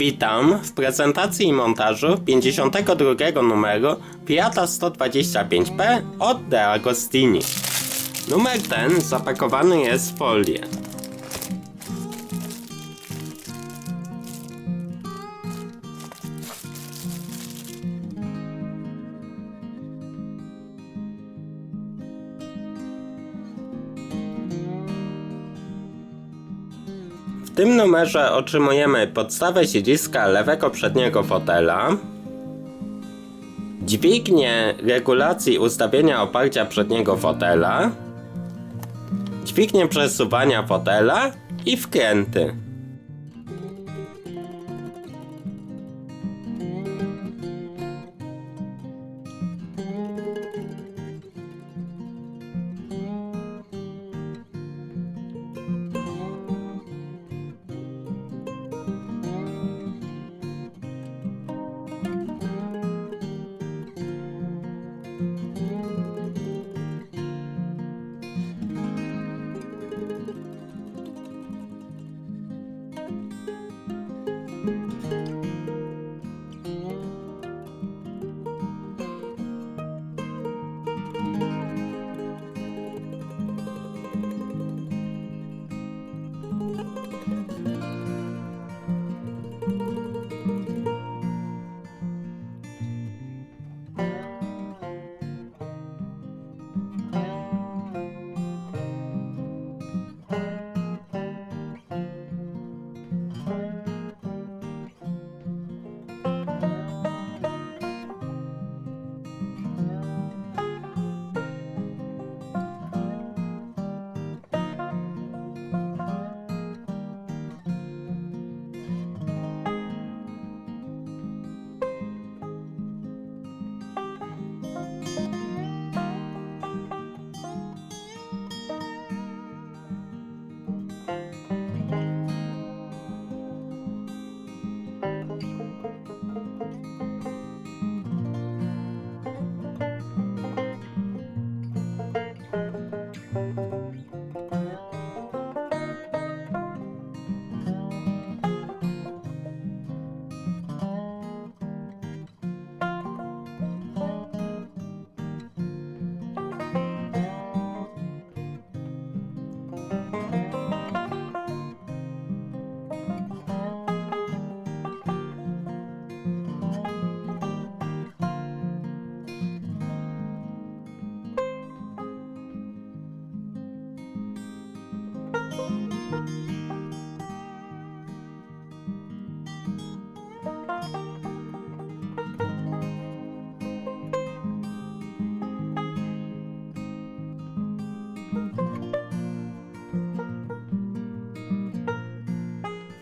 Witam w prezentacji i montażu 52 numeru Fiata 125P od De Agostini. Numer ten zapakowany jest w folię. Tym numerze otrzymujemy podstawę siedziska lewego przedniego fotela, dźwignię regulacji ustawienia oparcia przedniego fotela, dźwignię przesuwania fotela i wkręty.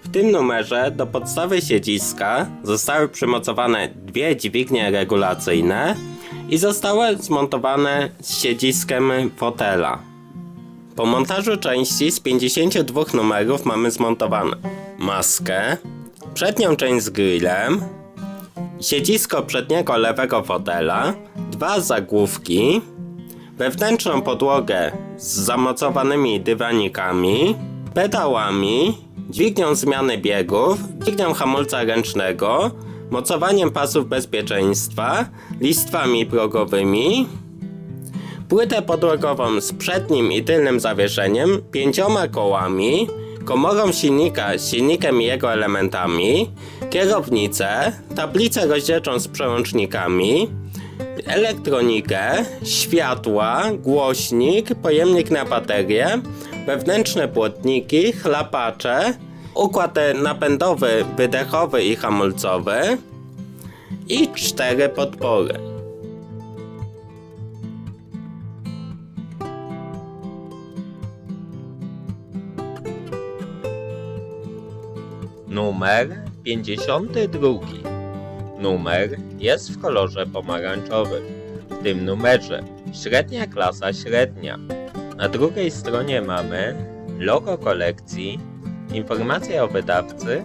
W tym numerze do podstawy siedziska zostały przymocowane dwie dźwignie regulacyjne i zostały zmontowane z siedziskiem fotela. Po montażu części z 52 numerów mamy zmontowane maskę, przednią część z grillem, siedzisko przedniego lewego fotela, dwa zagłówki, wewnętrzną podłogę z zamocowanymi dywanikami, pedałami, dźwignią zmiany biegów, dźwignią hamulca ręcznego, mocowaniem pasów bezpieczeństwa, listwami progowymi, płytę podłogową z przednim i tylnym zawieszeniem, pięcioma kołami, komorą silnika z silnikiem i jego elementami, kierownicę, tablicę rozdzielczą z przełącznikami, elektronikę, światła, głośnik, pojemnik na baterię, wewnętrzne płotniki, chlapacze, układ napędowy, wydechowy i hamulcowy i cztery podpory. Numer 52. Numer jest w kolorze pomarańczowym. W tym numerze średnia klasa średnia. Na drugiej stronie mamy logo kolekcji, informacje o wydawcy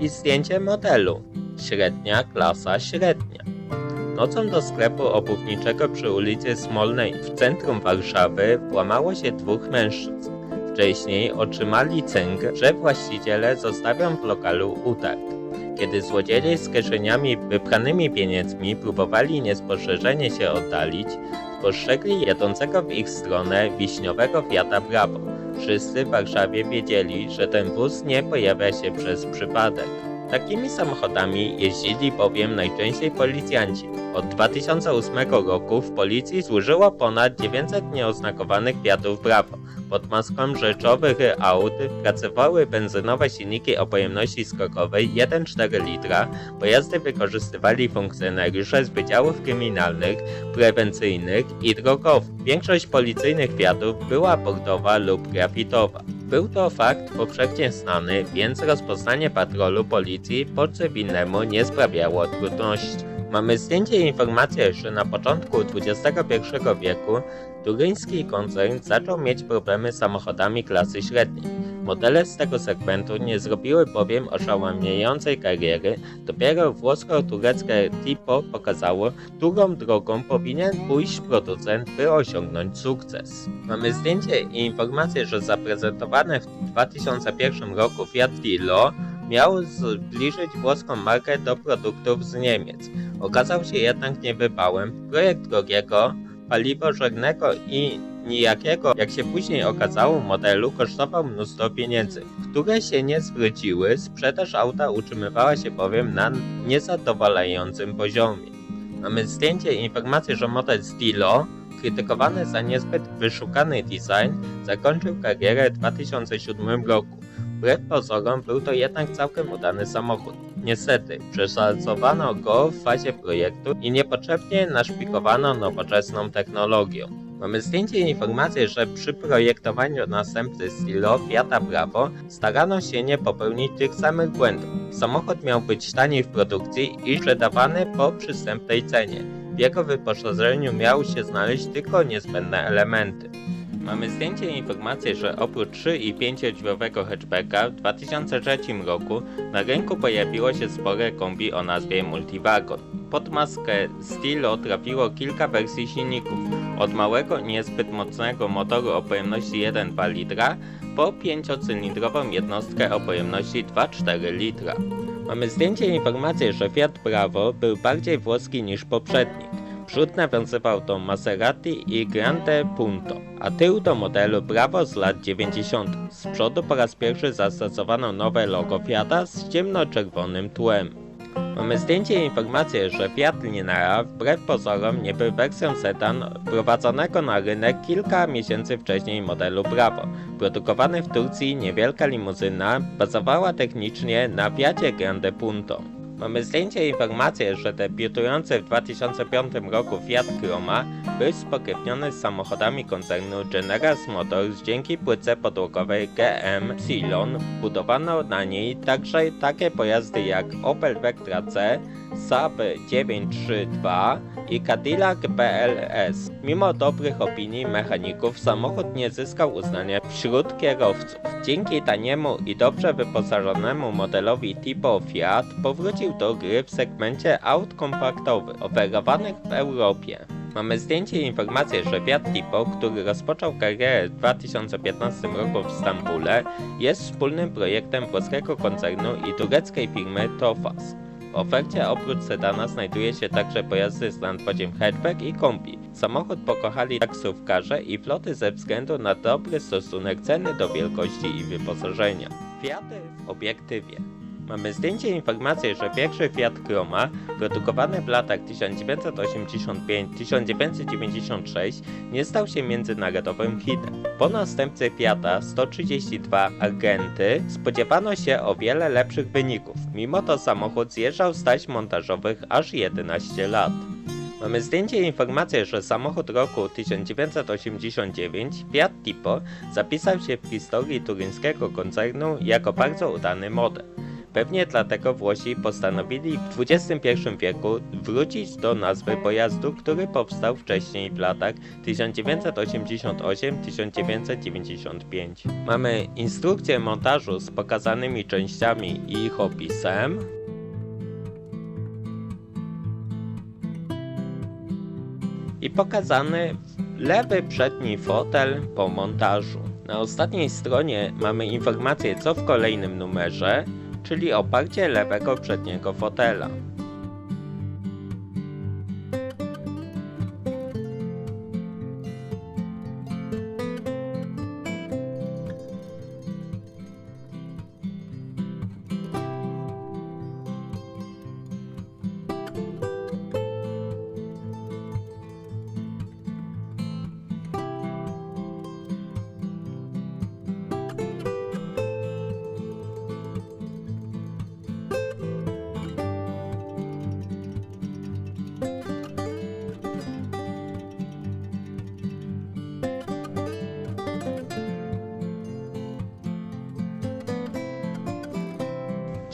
i zdjęcie modelu. Średnia klasa średnia. Nocą do sklepu obuwniczego przy ulicy Smolnej w centrum Warszawy włamało się dwóch mężczyzn. Wcześniej otrzymali cynk, że właściciele zostawią w lokalu utarg. Kiedy złodzieje z kieszeniami wypchanymi pieniędzmi próbowali niespostrzeżenie się oddalić, spostrzegli jadącego w ich stronę wiśniowego Fiata Bravo. Wszyscy w Warszawie wiedzieli, że ten wóz nie pojawia się przez przypadek. Takimi samochodami jeździli bowiem najczęściej policjanci. Od 2008 roku w policji służyło ponad 900 nieoznakowanych Fiatów Bravo. Pod maską rzeczowych aut pracowały benzynowe silniki o pojemności skokowej 1,4 litra. Pojazdy wykorzystywali funkcjonariusze z wydziałów kryminalnych, prewencyjnych i drogowych. Większość policyjnych Fiatów była bordowa lub grafitowa. Był to fakt powszechnie znany, więc rozpoznanie patrolu policji po cywilnemu nie sprawiało trudności. Mamy zdjęcie i informację, że na początku XXI wieku turyński koncern zaczął mieć problemy z samochodami klasy średniej. Modele z tego segmentu nie zrobiły bowiem oszałamiającej kariery, dopiero włosko-tureckie Tipo pokazało, którą drogą powinien pójść producent, by osiągnąć sukces. Mamy zdjęcie i informację, że zaprezentowane w 2001 roku Fiat Tilo miał zbliżyć włoską markę do produktów z Niemiec. Okazał się jednak niewypałem. Projekt drogiego, paliwożernego i nijakiego, jak się później okazało, modelu kosztował mnóstwo pieniędzy, które się nie zwróciły. Sprzedaż auta utrzymywała się bowiem na niezadowalającym poziomie. Mamy zdjęcie i informację, że model Stilo, krytykowany za niezbyt wyszukany design, zakończył karierę w 2007 roku. Wbrew pozorom był to jednak całkiem udany samochód. Niestety, przeszacowano go w fazie projektu i niepotrzebnie naszpikowano nowoczesną technologią. Mamy zdjęcie i informację, że przy projektowaniu następcy Stilo Fiata Bravo starano się nie popełnić tych samych błędów. Samochód miał być tani w produkcji i sprzedawany po przystępnej cenie. W jego wyposażeniu miały się znaleźć tylko niezbędne elementy. Mamy zdjęcie i informację, że oprócz 3 i 5 drzwiowego hatchbacka w 2003 roku na rynku pojawiło się spore kombi o nazwie Multivagon. Pod maskę Stilo trafiło kilka wersji silników, od małego, niezbyt mocnego motoru o pojemności 1,2 litra po 5-cylindrową jednostkę o pojemności 2,4 litra. Mamy zdjęcie i informację, że Fiat Bravo był bardziej włoski niż poprzednik. Przód nawiązywał do Maserati i Grande Punto, a tył do modelu Bravo z lat 90. Z przodu po raz pierwszy zastosowano nowe logo Fiata z ciemnoczerwonym tłem. Mamy zdjęcie i informację, że Fiat Linea wbrew pozorom nie był wersją sedan prowadzonego na rynek kilka miesięcy wcześniej modelu Bravo. Produkowany w Turcji niewielka limuzyna bazowała technicznie na Fiacie Grande Punto. Mamy zdjęcie i informację, że debiutujący w 2005 roku Fiat Croma był spokrewniony z samochodami koncernu General Motors dzięki płytce podłogowej GM Silon. Budowano na niej także takie pojazdy jak Opel Vectra C, Saab 932 i Cadillac BLS. Mimo dobrych opinii mechaników samochód nie zyskał uznania wśród kierowców. Dzięki taniemu i dobrze wyposażonemu modelowi Tipo Fiat powrócił do gry w segmencie aut kompaktowych oferowanych w Europie. Mamy zdjęcie i informację, że Fiat Tipo, który rozpoczął karierę w 2015 roku w Stambule, jest wspólnym projektem włoskiego koncernu i tureckiej firmy Tofas. W ofercie oprócz sedana znajduje się także pojazdy z nadwoziem hatchback i kombi. Samochód pokochali taksówkarze i floty ze względu na dobry stosunek ceny do wielkości i wyposażenia. Fiaty w obiektywie. Mamy zdjęcie i informację, że pierwszy Fiat Croma, produkowany w latach 1985-1996, nie stał się międzynarodowym hitem. Po następcy Fiata 132 Argenty spodziewano się o wiele lepszych wyników, mimo to samochód zjeżdżał z taśm montażowych aż 11 lat. Mamy zdjęcie i informację, że samochód roku 1989 Fiat Tipo zapisał się w historii turyńskiego koncernu jako bardzo udany model. Pewnie dlatego Włosi postanowili w XXI wieku wrócić do nazwy pojazdu, który powstał wcześniej w latach 1988-1995. Mamy instrukcję montażu z pokazanymi częściami i ich opisem. I pokazany lewy przedni fotel po montażu. Na ostatniej stronie mamy informację co w kolejnym numerze, czyli oparcie lewego przedniego fotela.